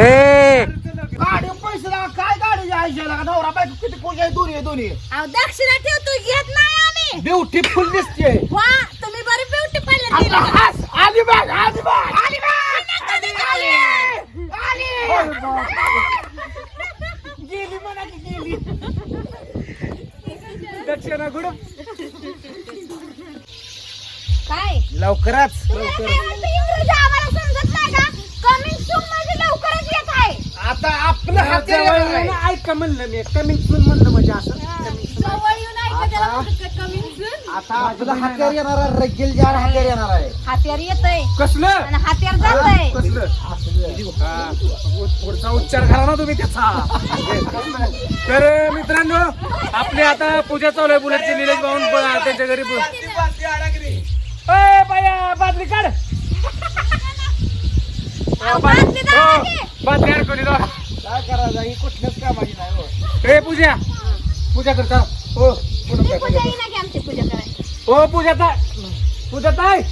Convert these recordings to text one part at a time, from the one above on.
ए! गाडी पैसे काय गाडी आयशा लागा नवरा बायको किती पूजा आहे दोन्ही दोन्ही अहो दक्षिणा ठेवतो घेत नाही आम्ही. ब्युटीफुल दिसते वा तुम्ही बरी ब्युटी आता पार्लर हास आली बघ आली बघ. आली गेली म्हणा की गेली. दक्षिणा कुठं काय? लवकरच. इंग्रजी आम्हाला समजत नाही का कमिंग सून म्हणजे लवकरच येत आहे आता आपलं हात जवळ येऊन ऐका म्हणलं मी. कमिंग सून म्हणलं म्हणजे असं. जवळ येऊन ऐका त्याला कमिंग सून आता आपलं हात्यार येणार. आहे रगेल जार हात्यार येणार आहे. हात्यार येतय. कसलं? आणि हात्यार जातय. कसलं? हा, पुढचा उच्चार करा ना तुम्ही त्याचा. तर मित्रांनो आपली आता पूजा चालू आहे. बुलेटची निलेश भाऊन ब- त्यांच्या घरी. ए, बाया बादली काढ. अहो, बादली दाखवा हो. बादली. काय करायचं? ही कुठल्याच कामाची नाही हो. ए पूजा! पूजा करता. हो पूजा पूजा येईना की आमची पूजा हो पूजा ताई. पूजा ताई.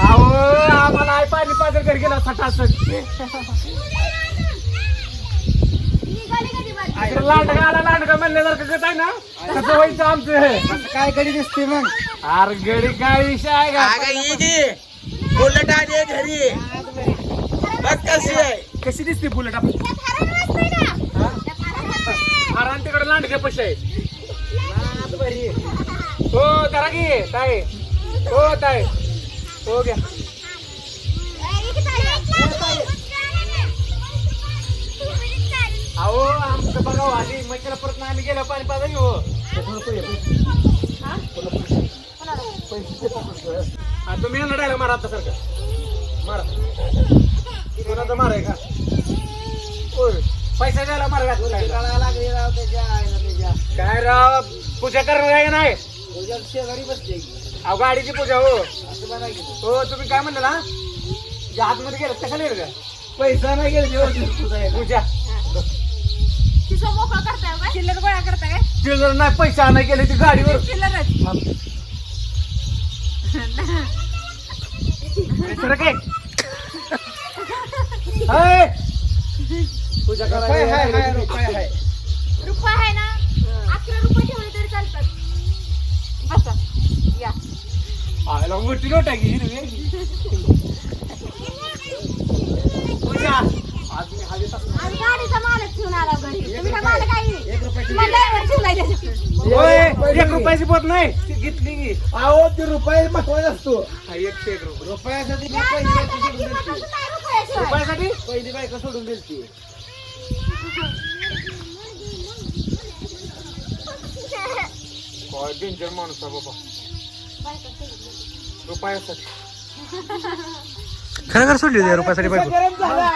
अहो आम्हाला आई पाणी पाजर घरी गेला सटासट निघाली कधी बादली? लांडगा आला लांडगा म्हणल्यासारखं कसं आहे ना कसं व्हायचं आमचं. हे काय कधी दिसते मग? अरे गडी काय विषय आहे का बुलेट आली घरी. कशी आहे? कशी दिसते बुलेट आपण? त्यात हरण वाजतंय ना? त्यात हरण वाजतंय. अरे तिकडे लांडगे पैसे आहे. हो जरा घे ताई. हो ताई. हो घ्या. ए, इकडे चालली. अहो आमचं बघा हो, आधी मच्छीला परत आम्ही गेलो पाणी घेऊ हा, तुम्ही डायरेक्ट मारा आता सारखं. मारा. कोणाचं माराय का? होय पैसा द्यायला मारा लागली. राव त्याच्या आहे ना त्याच्या. काय राव पूजा करणार आहे का नाही? शेजारी बसते अहो गाडीची पूजा हो. असं की हो तुम्ही काय म्हणलं ना? जे आतमध्ये गेलं कशाला येईल का पैसा नाही गेला आहे. पूजा. खिसा मोकळा करताय का? चिल्लर गोळा करताय काय? नाही पैसा नाही गेले ती गाडीवर. चिल्लरच. खरं काय हाय. पूजा हाय, हाय, हाय, रुपये हाय. रुपये आहे ना? अकरा रुपये ठेवले तरी चालतात. बसा. या. आयला मोठी नोट आहे की हिरवी. पूजा. आज मी असणार. आम्ही गाडीचा मालच ठेवून आला घरी तुम्ही काय मालक आहे. एक रुपयाची मला ड्रायव्हर ठेवलाय त्याच्यात. होय, एक रुपयाची पोत नाही. की? अहो ते रुपये महत्त्वाचा असतो. हा, एकशे एक रुपये. रुपयासाठी मी पहिली बायको सोडून दिलती. रुपयासाठी? पहिली बायको सोडून दिलती काय डेंजर माणूस आहे बाबा. रुपयासाठी. खरं खरं सोडली होती रुपयासाठी बायको. गरम झाला.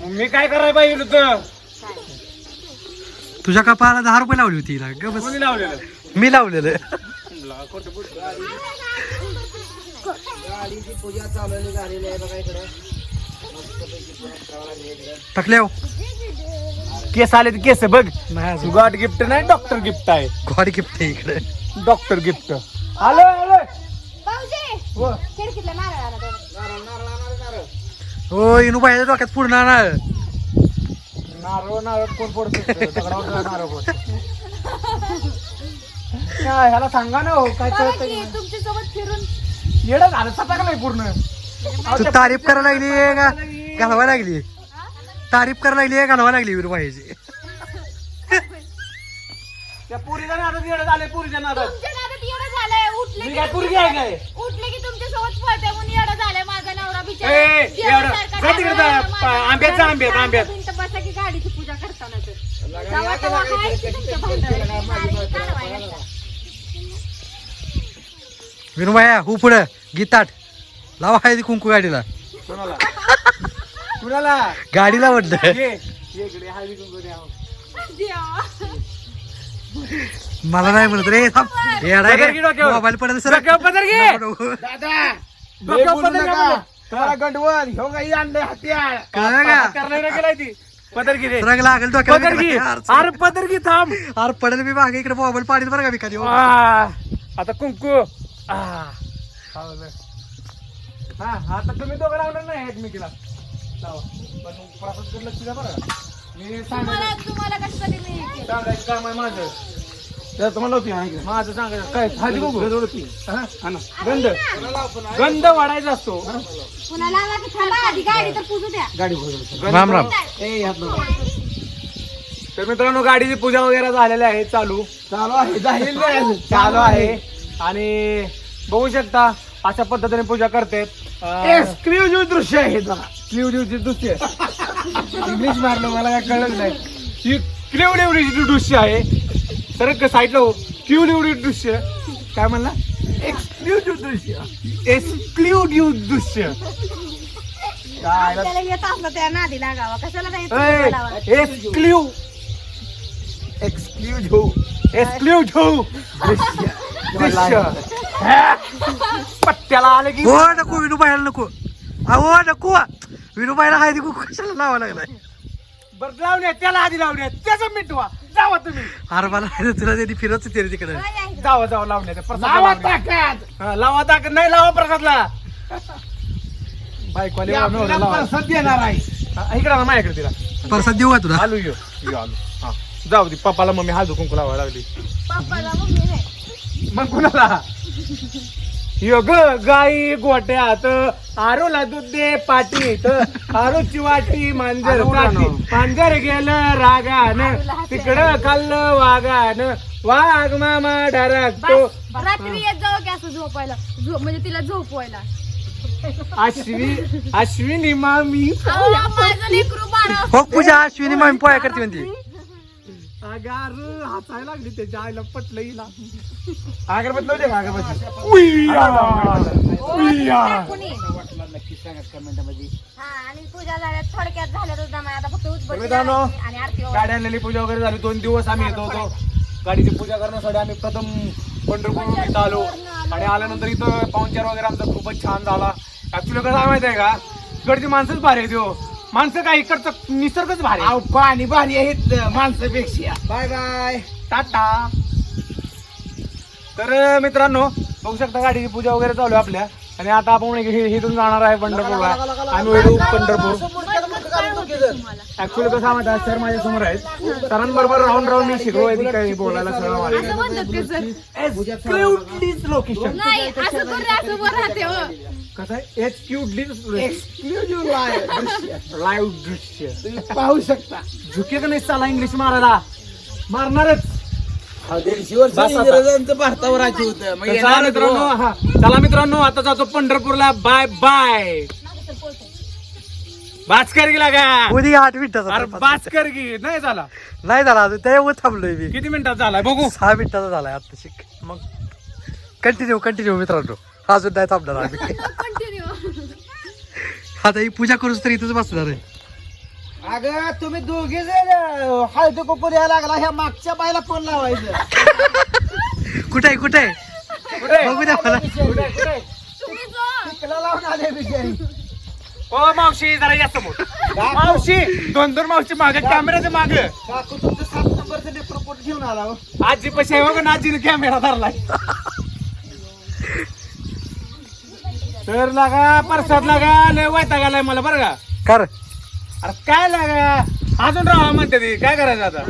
मग मी काय करायला पाहिजे होतं? तुझ्या कपाळाला दहा रुपये लावली होती हिला. ग बस. कोणी लावलेलं? मी लावलेलं. टाकल्या केस आले ते केस बघ. नाही गॉड गिफ्ट नाही डॉक्टर गिफ्ट आहे. गॉड गिफ्ट आहे इकडे. Doctor gift. आलो आलो. भाऊजी हो. खिडकीतल्या नारळाला दोन. नारळ नारळ नारळ नारळ. हो इनू बाहेर डोक्यात पूर्ण नारळ. नारळ नारळ कोण पडतो दगडावर नारळ पडतो काय ह्याला सांगा ना हो काय कळत तुमच्यासोबत फिरून. येडं झालं सटाकलंय पूर्ण. तू तारीफ करायला लागली का घालवा लागली? तारीफ करायला लागली घालवा लागली वीर बाईची त्या पुरीच्या नादात येडं झाले पुरीच्या नादात. तुमच्या नादात एवढं झालंय. उठले मी की काय पुरगी आहे काय? उठले की तुमच्यासोबत पळते म्हणून एवढं झालंय माझा नवरा ए, बिचारा एवढं. देवासारखा जा तिकडे झालाय. जा. माझा आंब्यात जा, आंब्यात, आंब्यात. भिंत बसा की गाडीची पूजा करताना की तुमच्या नारळी लागतात. विनू भाया हू पुढं गीताट लावा आहे ती कुंकू गाडीला कुणाला कुणाला गाडीला म्हटलं ये इकडे हळदी कुंकू द्या. देवा. मला नाही म्हणत रे थांब पदर घे डोक्यावर. मोबाईल पडेल सर डोक्यावर पदर घे. दादा डोक्यावर लय बोलू पदर नका. घालू. त्याला गंडवण ह्यो काही आणलंय हत्यार कळलं का करणार गेलाय ती पदर घे रे. रंग लागेल पदर घे डोक्याला अरे पदर घे थांब. अरे पडेल मी मागे इकडे मोबाईल पाडील बरं का मी खाली आ, आता कुंकू. आ, हो ना. हा आता तुम्ही दोघं लावणार नाही एकमेकीला. लावा. पण प्रसाद लक्ष द्या बरं का. मी तुम्हाला सांगायचं तुम्हाला कशासाठी मी हे केलं? सांगायचं काम आहे माझं. तुम्हाला होती हा इकडे. माझं सांगायचं काय हळदी बघू होती. हा? हा ना. गंध गंध वाढायचा असतो पुन्हा लावा की थांबा आधी गाडी तर पुजू द्या गाडी भरून. गंध- राम राम ए हात लावा. तर मित्रांनो गाडीची पूजा वगैरे झालेली आहे चालू चालू आहे झालेलं आहे. चालू आहे आणि बघू शकता अशा पद्धतीने पूजा करते एक्सक्लुझिव्ह दृश्य आहे हे जरा. क्लिवडीवची दृश्य इंग्लिश मारलं मला काय कळलं नाही ही क्लिवडीवडीची दृश्य आहे तर साईडला हो क्लिवडीवडी दृश्य. काय म्हणला? एक्सक्लुझिव्ह दृश्य. एक्सक्लुडिव्ह दृश्य. काय त्याला येत असलं त्या नादी लागावा. कशाला नाही लावा? एक्सक्ल्यू एक्सक्ल्युझिव्ह एक्सक्ल्युझिव्ह दृश्य. दृश्य. पट्ट्याला आले की हो नको विनूबाईला नको. अहो नको. विनूबाईला हळदी कुंकू कशाला लावा लागलाय? बरं लावण्यात त्याला आधी लावण्यात त्याचं मिटवा जावा तुम्ही. अरे मला तुला त्यांनी फिरत तिथे तिकडे? जावा जावा लावण्यात प्रसाद लावा. ताकद. हा, लावा ताकद. नाही लावा प्रसादला. बायकोले हे प्रसाद देणार आहे. इकडे ना माझ्याकडे तिला. प्रसाद देऊ का तुला? आलो यो यो आलो. हा. जाऊ दे पप्पाला मम्मी हळदी कुंकू लावायला लागली. पप्पाला मम्मी नाही. मग कुणाला? यो ग गाई गोट्यात आरोला दूध दे पाटीत आरोची वाटी मांजर आरो काठी. मांजर गेलं रागान तिकडं खाल्लं वागान. वाघ मामा डरकतो बस, रात्री येत जाऊ की असं झोपायला. झोप म्हणजे तिला झोपवायला अश्वी अश्विनी मामी. अहो, माझं लेकरू बारा हो पूजा अश्विनी मामी पोया करते म्हणते. अगार हसायला लागली त्याच्या आईला पटलं हिला. अगरबत्ती लावते का अगरबत्ती? कोणी? वाटलं नक्की सांगा कमेंटमध्ये हा आणि पूजा झाल्या थोडक्यात झाल्या तर जमा. आता फक्त उचबत्ती मित्रांनो, लावायची आणि आरती ओवाळायची. गाडी आणलेली पूजा वगैरे झाली. दोन दिवस आम्ही येतो होतो. गाडीची पूजा करण्यासाठी आम्ही प्रथम पंढरपूर इथं आलो. आणि आल्यानंतर इथं पाहुणचार वगैरे आमचा खूपच छान झाला. ऍक्च्युली कसं आहे माहिती आहे का? इकडची माणसंच भारी आहेत हो. माणसं काय इकडचं निसर्गच भारी आहे. अहो, पाणी भारी आहेत माणसापेक्षा बाय बाय टाटा तर मित्रांनो बघू शकता गाडीची पूजा वगैरे चालू आहे आपल्या आणि आता आपण हे- हे- इथून जाणार आहे पंढरपूरला आम्ही वेळू पंढरपूर ऍक्च्युली कसं माहिती सर माझ्यासमोर आहेत. सरांबरोबर राहून राहून मी शिकलो आहे काही बोलायला सगळं असं मला म्हणतात सर लोकेशन नाही असं करू असं बरं राहते हो. कसं आहे? एक्सक्लुझिव्ह दृश्य. लाईव्ह दृश्य. तुम्ही पाहू शकता. झुके का नाही चाला इंग्लिश मारायला? मारणारच. बस आता. भारतावर राज्य होतं. मग चला मित्रांनो हो. हा. चला मित्रांनो आता जातो पंढरपूरला. बाय बाय बाचकर गेला का? उद्या आठ मिनिटाचा अरे. बाचकर गी नाही झाला. नाही झाला अजून त्याच्यावर थांबलोय मी. किती मिनिटात झालाय? बघू. सहा मिनिटाचा झालाय आता शिक. मग कंटिन्यू कंटिन्यू मित्रांनो. अजून नाही थांबणार आम्ही. आता ही पूजा करूच तर इथंच बसणार आहे. अगं तुम्ही दोघे हळदी कुपूर यायला लागला ह्या मागच्या बायला फोन लावायचं. कुठे आहे कुठे आहे? कुठे? बघू द्या मला. कुठे? कुठे? तुम्ही जो तिकडं लावून आले बिचारी. ओ मावशी जरा या समोर. मावशी दोन दोन मावशी मागे कॅमेऱ्याच्या मागे. काकू तुमचं सात नंबरचं रिपोर्ट घेऊन आला हो. आजी पशी आहे बघा ना आजीने कॅमेरा धरलाय. तर लागा परसाद लागा लय वायता गेलाय मला बरं का? कर. अरे काय लागा? अजून राहा म्हणते ती. काय करायचं आता?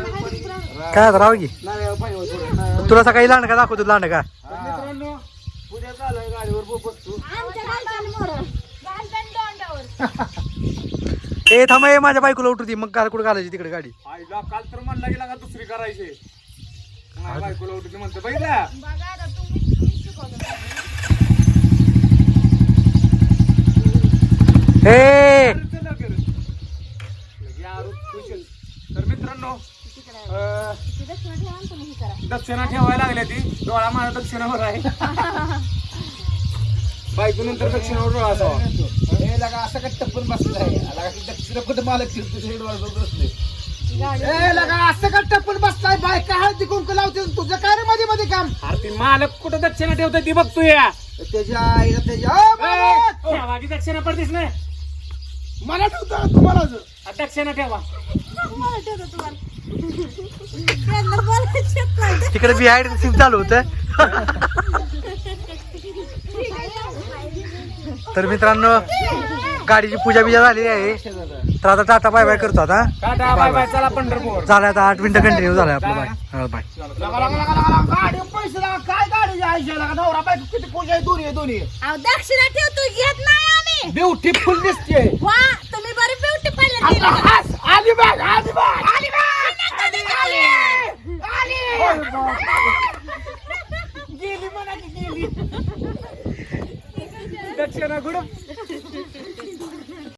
काय आता राव की. थोडं. नारळ. तुला सकाळी लांड का दाखवतो लांड का? मित्रांनो उद्या चालू गाडीवर बसतो. ए थांब ए माझ्या बायकोला उठू ती मग काल कुठं घालायची तिकडे गाडी? आईला काल तर म्हणला गेला का दुसरी करायची? माझ्या बायकोला उठून म्हणते. बघितलं? बघा आता तुम्ही तुम्हीच शिकवलं ए! चला कर. लगे आरोप खुश. तर मित्रांनो अं, ती दक्षिणा ठेवा आणि तुम्ही हे करा दक्षिणा ठेवायला लागल्या ती. डोळा माझा दक्षिणावर आहे. बायको नंतर दक्षिणावर डोळा असावा. हे लगा असं का टप्पन बसलं आहे लगा की दक्षिण कुठं मालक फिरतो डोळ्यावर बसले. ए लगा असं का टप्पन बसलाय? बायका हळदी कुंकू लावते तुझं काय रे मध्ये मध्ये काम? अरे ती मालक कुठं दक्षिणा ठेवतोय ती बघतो या. त्याच्या आईला त्याच्या अ, बाबा! मागी दक्षिणा पडतीस ना? मला ठेवतो तुम्हाला जो. दक्षिणा ठेवा. मला ठेवतो तुम्हाला. त्यांना बोलायचं नाही. तिकडे बिहाइंड सीन चालू होतं ठीक आहे. तर मित्रांनो गाडीची पूजा बिजा झालेली आहे. तर आता टाटा बाय बाय करतो आता. टाटा बाय बाय चला पंढरपूर. झालं आता आठ मिनिटं कंटिन्यू झालंय आपलं बाय. हा, बाय. लगा, लगा, लगा, लगा, गाडी पैसे लागा काय गाडी आयशा लागा नवरा बायको किती पूजा आहे दोन्ही आहे, दोन्ही अहो दक्षिणा ठेवतो घेत नाही आम्ही. ब्युटीफुल दिसते वा तुम्ही बरी ब्युटी आता पार्लर हास, आली बघ आली बघ आली म्हणा की गेली दक्षिणा कुठं